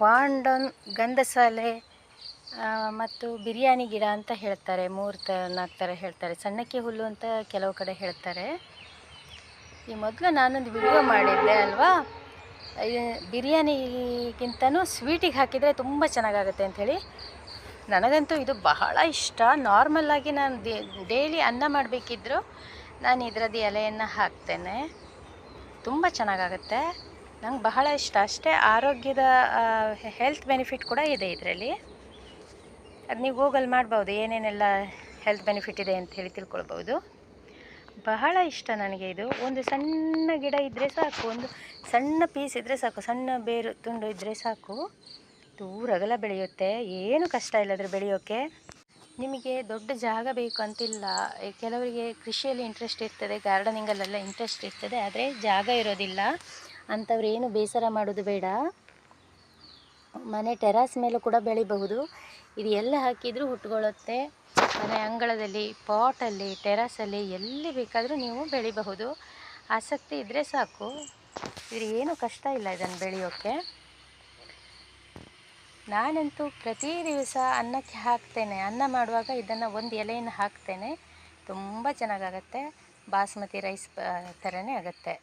ಪಾಂಡನ್ ಗಂಧಸಾಲೆ ಮತ್ತು ಬಿರಿಯಾನಿ ಗಿಡ ಅಂತ ಹೇಳ್ತಾರೆ. ಮೂರು ಥರ ನಾಲ್ಕು ಥರ ಹೇಳ್ತಾರೆ. ಸಣ್ಣಕ್ಕೆ ಹುಲ್ಲು ಅಂತ ಕೆಲವು ಕಡೆ ಹೇಳ್ತಾರೆ. ಈ ಮೊದಲು ನಾನೊಂದು ವಿಡಿಯೋ ಮಾಡಿದ್ದೆ ಅಲ್ವಾ? ಬಿರಿಯಾನಿಗಿಂತನೂ ಸ್ವೀಟಿಗೆ ಹಾಕಿದರೆ ತುಂಬ ಚೆನ್ನಾಗಾಗುತ್ತೆ ಅಂಥೇಳಿ. ನನಗಂತೂ ಇದು ಬಹಳ ಇಷ್ಟ. ನಾರ್ಮಲ್ಲಾಗಿ ನಾನು ಡೈಲಿ ಅನ್ನ ಮಾಡಬೇಕಿದ್ರು ನಾನು ಇದರದ್ದು ಎಲೆಯನ್ನು ಹಾಕ್ತೇನೆ. ತುಂಬ ಚೆನ್ನಾಗಾಗುತ್ತೆ. ನಂಗೆ ಬಹಳ ಇಷ್ಟ ಅಷ್ಟೇ. ಆರೋಗ್ಯದ ಹೆಲ್ತ್ ಬೆನಿಫಿಟ್ ಕೂಡ ಇದೆ ಇದರಲ್ಲಿ. ಅದು ನೀವು ಗೂಗಲ್ ಮಾಡ್ಬೋದು, ಏನೇನೆಲ್ಲ ಹೆಲ್ತ್ ಬೆನಿಫಿಟ್ ಇದೆ ಅಂತ ಹೇಳಿ ತಿಳ್ಕೊಳ್ಬೋದು. ಬಹಳ ಇಷ್ಟ ನನಗೆ ಇದು. ಒಂದು ಸಣ್ಣ ಗಿಡ ಇದ್ದರೆ ಸಾಕು, ಒಂದು ಸಣ್ಣ ಪೀಸ್ ಇದ್ದರೆ ಸಾಕು, ಸಣ್ಣ ಬೇರು ತುಂಡು ಇದ್ದರೆ ಸಾಕು. ದೂರಗಲ ಬೆಳೆಯುತ್ತೆ. ಏನು ಕಷ್ಟ ಇಲ್ಲ ಅದ್ರ ಬೆಳೆಯೋಕ್ಕೆ ನಿಮಗೆ ದೊಡ್ಡ ಜಾಗ ಬೇಕು ಅಂತಿಲ್ಲ. ಕೆಲವರಿಗೆ ಕೃಷಿಯಲ್ಲಿ ಇಂಟ್ರೆಸ್ಟ್ ಇರ್ತದೆ ಗಾರ್ಡನಿಂಗಲ್ಲೆಲ್ಲ ಇಂಟ್ರೆಸ್ಟ್ ಇರ್ತದೆ, ಆದರೆ ಜಾಗ ಇರೋದಿಲ್ಲ. ಅಂಥವ್ರು ಏನು ಬೇಸರ ಮಾಡೋದು ಬೇಡ. ಮನೆ ಟೆರಾಸ್ ಮೇಲೂ ಕೂಡ ಬೆಳಿಬಹುದು. ಇದು ಎಲ್ಲ ಹಾಕಿದರೂ ಹುಟ್ಕೊಳ್ಳುತ್ತೆ. ಮನೆ ಅಂಗಳದಲ್ಲಿ ಪಾಟಲ್ಲಿ ಟೆರಾಸಲ್ಲಿ ಎಲ್ಲಿ ಬೇಕಾದರೂ ನೀವು ಬೆಳಿಬಹುದು. ಆಸಕ್ತಿ ಇದ್ದರೆ ಸಾಕು. ಇದು ಏನು ಕಷ್ಟ ಇಲ್ಲ ಇದನ್ನು ಬೆಳೆಯೋಕ್ಕೆ. ನಾನಂತೂ ಪ್ರತಿ ದಿವಸ ಅನ್ನಕ್ಕೆ ಹಾಕ್ತೇನೆ. ಅನ್ನ ಮಾಡುವಾಗ ಇದನ್ನು ಒಂದು ಎಲೆಯನ್ನು ಹಾಕ್ತೇನೆ. ತುಂಬ ಚೆನ್ನಾಗಾಗತ್ತೆ. ಬಾಸ್ಮತಿ ರೈಸ್ ಥರನೇ ಆಗುತ್ತೆ.